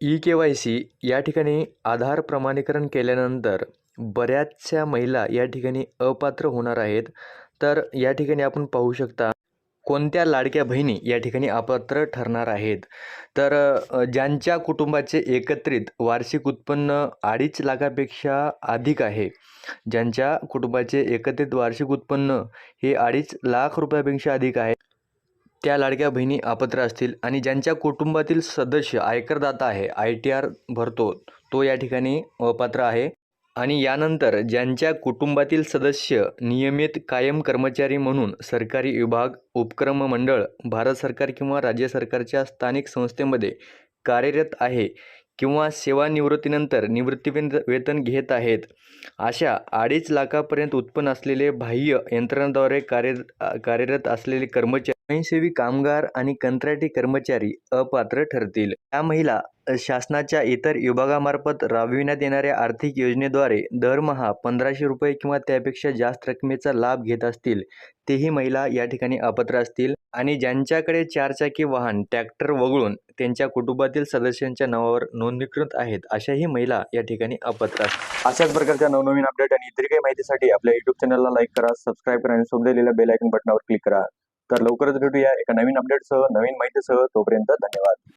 E के Y C या ठिकाणी आधार प्रमाणीकरण केल्यानंतर बऱ्याचशा महिला या ठिकाणी अपात्र होणार आहेत. तर या ठिकाणी आपण पाहू शकता कोणत्या लाडक्या बहिणी या ठिकाणी अपात्र ठरणार आहेत? तर ज्यांच्या कुटुंबाचे एकत्रित वार्षिक उत्पन्न अडीच लाखापेक्षा अधिक आहे ज्यांच्या कुटुंबाचे एकत्रित वार्षिक उत्पन्न हे अडीच लाख रुपयापेक्षा अधिक आहे त्या लाडक्या बहिणी अपात्र असतील आणि ज्यांच्या कुटुंबातील सदस्य आयकरदाता आहे आय टी आर भरतो तो या ठिकाणी अपात्र आहे. आणि यानंतर ज्यांच्या कुटुंबातील सदस्य नियमित कायम कर्मचारी म्हणून सरकारी विभाग उपक्रम मंडळ भारत सरकार किंवा राज्य सरकारच्या स्थानिक संस्थेमध्ये कार्यरत आहे किंवा सेवानिवृत्तीनंतर निवृत्तीवेन वेतन घेत आहेत. अशा अडीच लाखापर्यंत उत्पन्न असलेले बाह्य यंत्रणाद्वारे कार्य कार्यरत असलेले कर्मचारी स्वयंसेवी कामगार आणि कंत्राटी कर्मचारी अपात्र ठरतील. त्या महिला शासनाच्या इतर विभागामार्फत राबविण्यात येणाऱ्या आर्थिक योजनेद्वारे दरमहा पंधराशे रुपये किंवा त्यापेक्षा जास्त रकमेचा लाभ घेत असतील तेही महिला या ठिकाणी अपात्र असतील. आणि ज्यांच्याकडे चारचाकी वाहन ट्रॅक्टर वगळून त्यांच्या कुटुंबातील सदस्यांच्या नावावर नोंदणीकृत आहेत अशाही महिला या ठिकाणी अपात्र असतात. अशाच प्रकारच्या नवनवीन अपडेट आणि इतर काही माहितीसाठी आपल्या युट्यूब चॅनलला लाईक करा सबस्क्राईब करा आणि सोबत दिलेल्या बटनावर क्लिक करा. तर लवकरच भेटूया एका नवीन अपडेटसह नवीन माहितीसह. तोपर्यंत धन्यवाद.